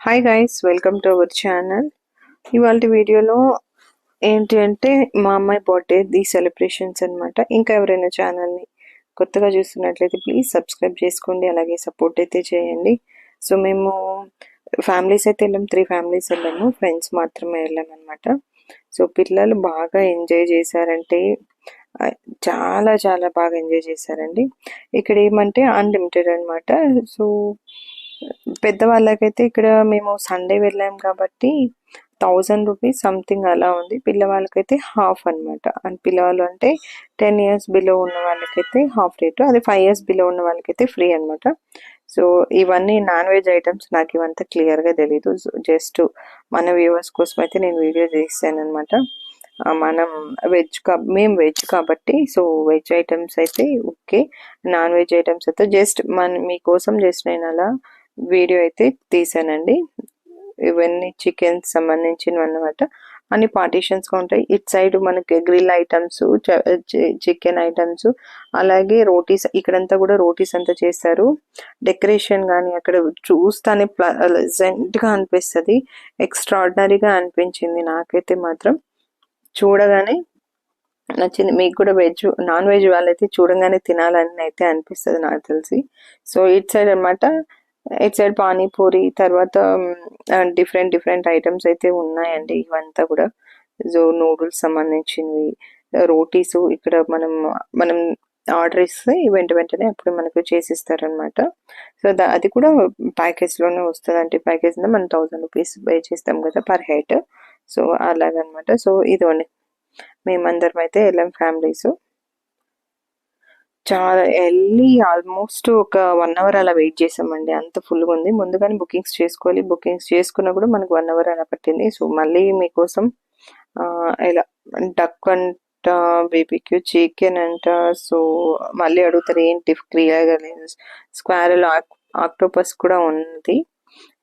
Hi guys welcome to our channel ఇవాళ వీడియోలో ఏంటి అంటే మా అమ్మాయి బర్త్డే ది సెలబ్రేషన్స్ అన్నమాట. ఇంకా ఎవరైనా ఛానల్ని కొత్తగా చూస్తున్నట్లయితే ప్లీజ్ సబ్స్క్రైబ్ చేసుకోండి అలాగే సపోర్ట్ అయితే చేయండి. సో మేము ఫ్యామిలీస్ అయితే వెళ్ళాం త్రీ ఫ్యామిలీస్ వెళ్ళాము ఫ్రెండ్స్ మాత్రమే వెళ్ళాం అనమాట సో పిల్లలు బాగా ఎంజాయ్ చేశారంటే చాలా చాలా బాగా ఎంజాయ్ చేశారండి. ఇక్కడ ఏమంటే అన్లిమిటెడ్ అన్నమాట. సో పెద్దవాళ్ళకైతే ఇక్కడ మేము సండే వెళ్ళాం కాబట్టి థౌజండ్ రూపీస్ సంథింగ్ అలా ఉంది. పిల్లవాళ్ళకైతే హాఫ్ అన్నమాట. అండ్ పిల్లవాళ్ళు అంటే టెన్ ఇయర్స్ బిలో ఉన్న వాళ్ళకైతే హాఫ్ రేటు అదే ఫైవ్ ఇయర్స్ బిలో ఉన్న వాళ్ళకైతే ఫ్రీ అన్నమాట. సో ఇవన్నీ నాన్ వెజ్ ఐటమ్స్ నాకు ఇవంతా క్లియర్గా తెలీదు. జస్ట్ మన వ్యూవర్స్ కోసం అయితే నేను వీడియో చేశాను అనమాట మనం వెజ్ కా మేము వెజ్ కాబట్టి సో వెజ్ ఐటమ్స్ అయితే ఓకే నాన్ వెజ్ ఐటమ్స్ అయితే జస్ట్ మన మీకోసం జస్ట్ నేను అలా వీడియో అయితే తీసానండి. ఇవన్నీ చికెన్ సంబంధించినవి అన్నమాట అన్ని పార్టీషన్స్గా ఉంటాయి. ఇట్ సైడ్ మనకి గ్రిల్ ఐటమ్స్ చికెన్ ఐటమ్స్ అలాగే రోటీస్ ఇక్కడంతా కూడా రోటీస్ అంతా చేస్తారు. డెకరేషన్ కానీ అక్కడ చూస్తానే ప్లజెంట్గా అనిపిస్తుంది. ఎక్స్ట్రాడినరీగా అనిపించింది నాకైతే మాత్రం. చూడగానే నచ్చింది. మీకు కూడా వెజ్ నాన్ వెజ్ వాళ్ళైతే చూడగానే తినాలని అయితే అనిపిస్తుంది నాకు తెలిసి. సో ఇట్ సైడ్ అన్నమాట. ఇట్ సైడ్ పానీపూరి తర్వాత డిఫరెంట్ డిఫరెంట్ ఐటమ్స్ అయితే ఉన్నాయండి ఇవంతా కూడా. సో నూడిల్స్ సంబంధించినవి రోటీస్ ఇక్కడ మనం మనం ఆర్డర్ ఇస్తే వెంట వెంటనే అప్పుడు మనకు చేసిస్తారు అనమాట సో అది కూడా ప్యాకేజ్లోనే వస్తుంది అంటే ప్యాకేజ్ మనం థౌసండ్ రూపీస్ పే చేస్తాం కదా పర్ హెడ్ సో అలాగనమాట సో ఇదిగోండి. మేమందరం అయితే వెళ్ళాం ఫ్యామిలీస్ చాలా వెళ్ళి ఆల్మోస్ట్ ఒక వన్ అవర్ అలా వెయిట్ చేసామండి. అంత ఫుల్గా ఉంది. ముందుగానే బుకింగ్స్ చేసుకోవాలి. బుకింగ్స్ చేసుకున్నా కూడా మనకు వన్ అవర్ అలా పట్టింది. సో మళ్ళీ మీకోసం ఆ, ఇలా డక్ అంట బేబీక్యూ చికెన్ అంట సో మళ్ళీ అడుగుతారు ఏంటి క్లియర్గా లేదు స్క్వేర్ ఆక్టోపస్ కూడా ఉంది.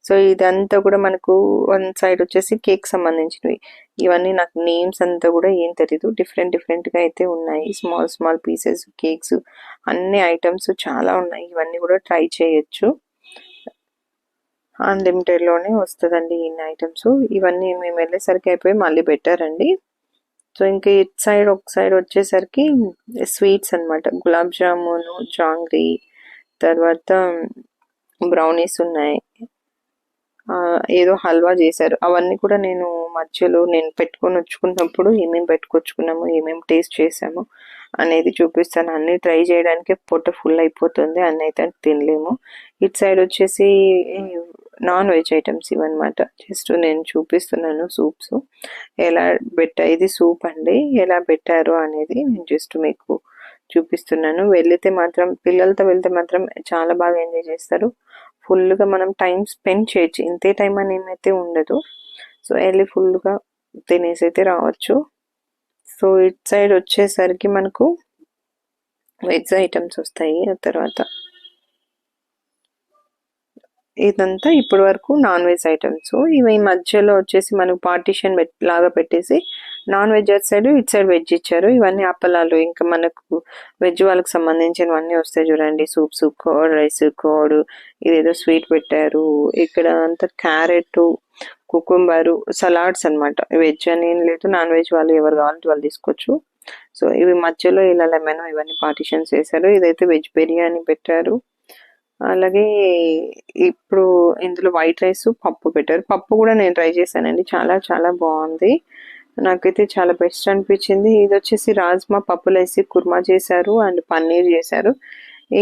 సో ఇదంతా కూడా మనకు వన్ సైడ్ వచ్చేసి కేక్ సంబంధించినవి. ఇవన్నీ నాకు నేమ్స్ అంతా కూడా ఏం తెలీదు. డిఫరెంట్ డిఫరెంట్గా అయితే ఉన్నాయి. స్మాల్ స్మాల్ పీసెస్ కేక్స్ అన్ని ఐటమ్స్ చాలా ఉన్నాయి. ఇవన్నీ కూడా ట్రై చేయొచ్చు. అన్లిమిటెడ్లోనే వస్తుందండి ఇన్ని ఐటమ్స్. ఇవన్నీ మేము వెళ్ళేసరికి అయిపోయి మళ్ళీ పెట్టారండి. సో ఇంకా ఇట్ సైడ్ ఒక సైడ్ వచ్చేసరికి స్వీట్స్ అన్నమాట. గులాబ్ జామున్ జాంగ్రీ తర్వాత బ్రౌనీస్ ఉన్నాయి. ఏదో హల్వా చేశారు. అవన్నీ కూడా నేను మధ్యలో నేను పెట్టుకొని వచ్చుకున్నప్పుడు ఏమేమి పెట్టుకొచ్చుకున్నాము ఏమేమి టేస్ట్ చేసాము అనేది చూపిస్తాను. అన్ని ట్రై చేయడానికి పొట్ట ఫుల్ అయిపోతుంది అన్ని అయితే తినలేము. ఇట్ సైడ్ వచ్చేసి నాన్ వెజ్ ఐటమ్స్ ఇవన్నమాట. జస్ట్ నేను చూపిస్తున్నాను సూప్స్. ఎలా పెట్టా ఇది సూప్ అండి. ఎలా పెట్టారు అనేది నేను జస్ట్ మీకు చూపిస్తున్నాను. వెళితే మాత్రం పిల్లలతో వెళ్తే మాత్రం చాలా బాగా ఎంజాయ్ చేస్తారు. ఫుల్గా మనం టైం స్పెండ్ చేయొచ్చు. ఇంతే టైం అని ఏమైతే ఉండదు. సో వెళ్ళి ఫుల్గా తినేసి అయితే రావచ్చు. సో ఇట్ సైడ్ వచ్చేసరికి మనకు వెజ్ ఐటమ్స్ వస్తాయి. ఆ తర్వాత ఇదంతా ఇప్పటి వరకు నాన్ వెజ్ ఐటమ్స్ ఇవి ఈ మధ్యలో వచ్చేసి మనకు పార్టీషన్ లాగా పెట్టేసి నాన్ వెజ్ అటు సైడ్ ఇటు సైడ్ వెజ్ ఇచ్చారు. ఇవన్నీ అప్పలాలు ఇంకా మనకు వెజ్ వాళ్ళకి సంబంధించినవన్నీ వస్తాయి చూడండి. సూప్స్ కోడ్ రైస్ కోడ్ ఇదేదో స్వీట్ పెట్టారు. ఇక్కడ అంతా క్యారెట్ కుకుంబరు సలాడ్స్ అన్నమాట. వెజ్ అని ఏం లేదు నాన్ వెజ్ వాళ్ళు ఎవరు కావాలంటే వాళ్ళు తీసుకోవచ్చు. సో ఇవి మధ్యలో ఇలా లెమన్ ఇవన్నీ పార్టీషన్స్ చేశారు. ఇదైతే వెజ్ బిర్యానీ పెట్టారు. అలాగే ఇప్పుడు ఇందులో వైట్ రైస్ పప్పు పెట్టారు. పప్పు కూడా నేను ట్రై చేశానండి. చాలా చాలా బాగుంది. నాకైతే చాలా బెస్ట్ అనిపించింది. ఇది వచ్చేసి రాజ్మా పప్పులు వేసి కుర్మా చేశారు అండ్ పన్నీర్ చేశారు.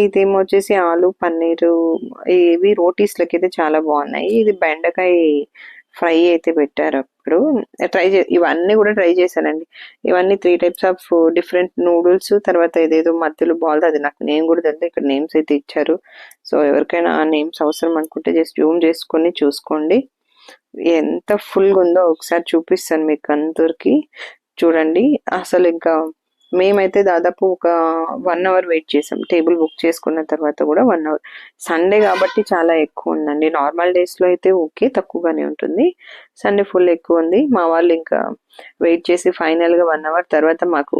ఇదేమో వచ్చేసి ఆలు పన్నీరు ఇవి రోటీస్లకి అయితే చాలా బాగున్నాయి. ఇది బెండకాయ ఫ్రై అయితే పెట్టారు అప్పుడు. ట్రై చే ఇవన్నీ కూడా ట్రై చేశానండి. ఇవన్నీ three types of different noodles తర్వాత ఏదేదో మధ్యలో బాల్ అది నాకు నేమ్ కూడా తెలియదు ఇక్కడ నేమ్స్ అయితే ఇచ్చారు. సో ఎవరికైనా ఆ నేమ్స్ అవసరం అనుకుంటే జస్ట్ జూమ్ చేసుకొని చూసుకోండి. ఎంత ఫుల్గా ఉందో ఒకసారి చూపిస్తాను మీకు అందరికి చూడండి అసలు ఇంకా మేమైతే దాదాపు ఒక వన్ అవర్ వెయిట్ చేసాం. టేబుల్ బుక్ చేసుకున్న తర్వాత కూడా వన్ అవర్ సండే కాబట్టి చాలా ఎక్కువ ఉందండి. నార్మల్ డేస్లో అయితే ఓకే తక్కువగానే ఉంటుంది. సండే ఫుల్ ఎక్కువ ఉంది. మా వాళ్ళు ఇంకా వెయిట్ చేసి ఫైనల్గా వన్ అవర్ తర్వాత మాకు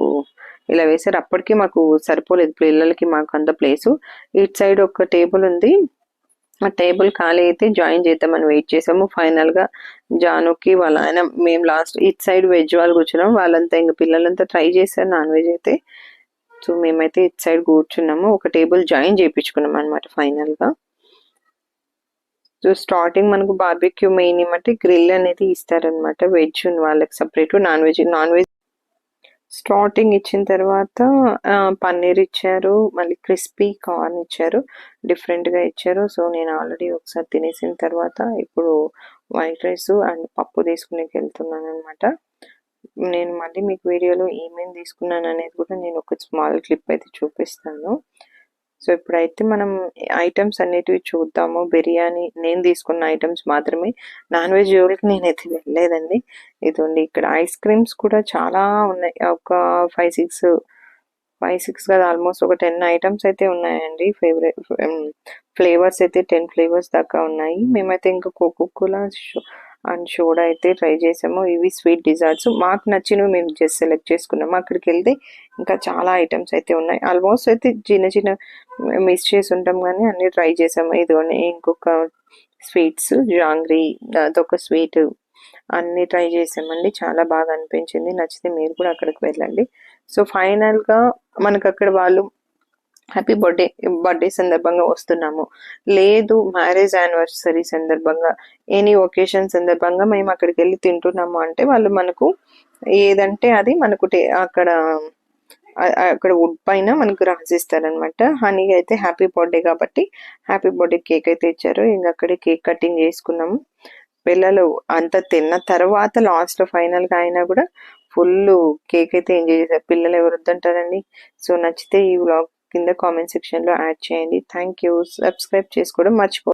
ఇలా వేసారు అప్పటికి మాకు సరిపోలేదు. పిల్లలకి మాకు అంత ప్లేసు ఇటు సైడ్ ఒక టేబుల్ ఉంది. ఆ టేబుల్ ఖాళీ అయితే జాయిన్ చేద్దామని వెయిట్ చేసాము. ఫైనల్గా జానుకి వాళ్ళ ఆయన మేము లాస్ట్ ఇట్ సైడ్ వెజ్ వాళ్ళు కూర్చున్నాం. వాళ్ళంతా ఇంకా పిల్లలంతా ట్రై చేశారు నాన్ వెజ్ అయితే. సో మేమైతే ఇట్ సైడ్ కూర్చున్నాము. ఒక టేబుల్ జాయిన్ చేయించుకున్నాం అనమాట ఫైనల్గా సో స్టార్టింగ్ మనకు బార్బిక్యూ మెయిన్ ఏమంటే గ్రిల్ అనేది ఇస్తారనమాట వెజ్ వాళ్ళకి separate non veg non veg starting ఇచ్చిన తర్వాత పన్నీర్ ఇచ్చారు మళ్ళీ క్రిస్పీ కార్న్ ఇచ్చారు డిఫరెంట్గా ఇచ్చారు. సో నేను ఆల్రెడీ ఒకసారి తినేసిన తర్వాత ఇప్పుడు వైట్ రైస్ అండ్ పప్పు తీసుకునే వెళ్తున్నాను అనమాట నేను మళ్ళీ మీకు వీడియోలో ఏమేమి తీసుకున్నాను అనేది కూడా నేను ఒక స్మాల్ క్లిప్ అయితే చూపిస్తాను. సో ఇప్పుడైతే మనం ఐటమ్స్ అనేటివి చూద్దాము. బిర్యానీ నేను తీసుకున్న ఐటమ్స్ మాత్రమే. నాన్ వెజ్ జోలికి నేనైతే వెళ్ళలేదండి. ఇదండి ఇక్కడ ఐస్ క్రీమ్స్ కూడా చాలా ఉన్నాయి. ఒక ఫైవ్ సిక్స్ ఫైవ్ సిక్స్ కదా ఆల్మోస్ట్ ఒక టెన్ ఐటమ్స్ అయితే ఉన్నాయండి. ఫేవరెట్ ఫ్లేవర్స్ అయితే టెన్ ఫ్లేవర్స్ దాకా ఉన్నాయి. మేమైతే ఇంకా కోకో కోలా అండ్ సోడా అయితే ట్రై చేసాము. ఇవి స్వీట్ డిజర్ట్స్. మాకు నచ్చినవి మేము జస్ట్ సెలెక్ట్ చేసుకున్నాము అక్కడికి వెళ్తే ఇంకా చాలా ఐటమ్స్ అయితే ఉన్నాయి. ఆల్మోస్ట్ అయితే చిన్న చిన్న మిస్ చేసి ఉంటాం కానీ అన్ని ట్రై చేసాము. ఇదిగోని ఇంకొక స్వీట్స్ జాంగ్రీ అదొక స్వీట్ అన్నీ ట్రై చేసామండి. చాలా బాగా అనిపించింది. నచ్చితే మీరు కూడా అక్కడికి వెళ్ళండి. సో ఫైనల్గా మనకు అక్కడ వాళ్ళు హ్యాపీ బర్త్డే బర్త్డే సందర్భంగా వస్తున్నాము. లేదు మ్యారేజ్ యానివర్సరీ సందర్భంగా ఎనీ ఒకేషన్ సందర్భంగా మేము అక్కడికి వెళ్ళి తింటున్నాము అంటే వాళ్ళు మనకు ఏదంటే అది మనకు టే- అక్కడ అక్కడ వుడ్ పైన మనకు రాసిస్తారనమాట హనీ అయితే హ్యాపీ బర్త్డే కాబట్టి హ్యాపీ బర్త్డే కేక్ అయితే ఇచ్చారు. ఇంకా అక్కడే కేక్ కటింగ్ చేసుకున్నాము. పిల్లలు అంత తిన్న తర్వాత లాస్ట్ ఫైనల్గా అయినా కూడా ఫుల్ కేక్ అయితే ఎంజాయ్ చేశారు. పిల్లలు ఎవరు వద్దంటారండి? సో నచ్చితే ఈ వ్లాగ్ కింద కామెంట్ సెక్షన్లో యాడ్ చేయండి. థ్యాంక్ యూ సబ్స్క్రైబ్ చేసుకోవడం మర్చిపో